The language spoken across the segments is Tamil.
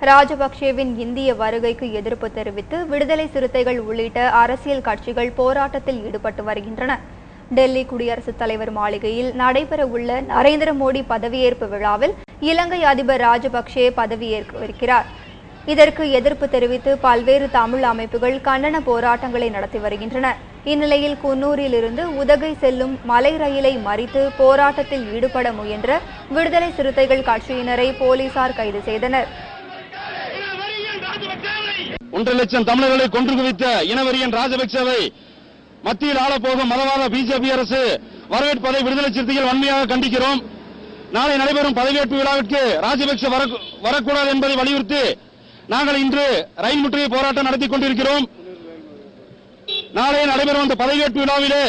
ராஜபக்சேவின் இந்திய வருகைக்கு எதிர்ப்பு தெரிவித்து விடுதலை சிறுத்தைகள் உள்ளிட்ட அரசியல் கட்சிகள் போராட்டத்தில் ஈடுபட்டு வருகின்றன. டெல்லி குடியரசுத் தலைவர் மாளிகையில் நடைபெறவுள்ள நரேந்திர மோடி பதவியேற்பு விழாவில் இலங்கை அதிபர் ராஜபக்சே பதவியேற்கவிருக்கிறார். இதற்கு எதிர்ப்பு தெரிவித்து பல்வேறு தமிழ் அமைப்புகள் கண்டன போராட்டங்களை நடத்தி வருகின்றன. இந்நிலையில் குன்னூரில் இருந்து உதகை செல்லும் மலை ரயிலை மறித்து போராட்டத்தில் ஈடுபட முயன்ற விடுதலை சிறுத்தைகள் கட்சியினரை போலீசார் கைது செய்தனர். ஒன்றரை லட்சம் தமிழர்களை கொன்று குவித்த இனவெறியன் ராஜபக்சவை மத்தியில் ஆளப்போகும் மதவாத பிஜேபி அரசு வரவேற்பதை விடுதலை சிறுத்தைகள் வன்மையாக கண்டிக்கிறோம். நாளை நடைபெறும் பதவியேற்பு விழாவிற்கு ராஜபக்ச வரக்கூடாது என்பதை வலியுறுத்தி நாங்கள் இன்று ரயில் முற்றுகை போராட்டம் நடத்தி கொண்டிருக்கிறோம். நாளை நடைபெறும் அந்த பதவியேற்பு விழாவிலே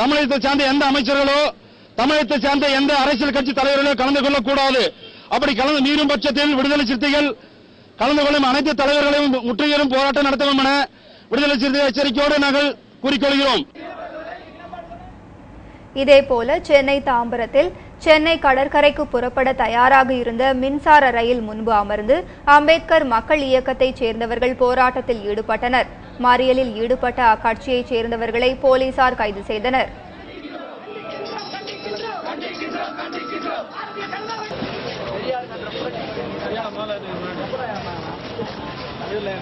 தமிழகத்தை சார்ந்த எந்த அமைச்சர்களோ தமிழகத்தை சார்ந்த எந்த அரசியல் கட்சி தலைவர்களோ கலந்து கொள்ளக்கூடாது. அப்படி கலந்து மீறும் பட்சத்தில் விடுதலை சிறுத்தைகள் கலந்து கொள்ளும் அனைத்து தலைவர்களையும் முற்றுகையிலும் போராட்டம் நடத்துவோம் என விடுதலை சிறுத்தை எச்சரிக்கையோடு நாங்கள் கூறிக்கொள்கிறோம். இதேபோல சென்னை தாம்பரத்தில் சென்னை கடற்கரைக்கு புறப்பட தயாராக இருந்த மின்சார ரயில் முன்பு அமர்ந்து அம்பேத்கர் மக்கள் இயக்கத்தைச் சேர்ந்தவர்கள் போராட்டத்தில் ஈடுபட்டனர். மறியலில் ஈடுபட்ட அக்கட்சியைச் சேர்ந்தவர்களை போலீசார் கைது செய்தனர். Đưa lên.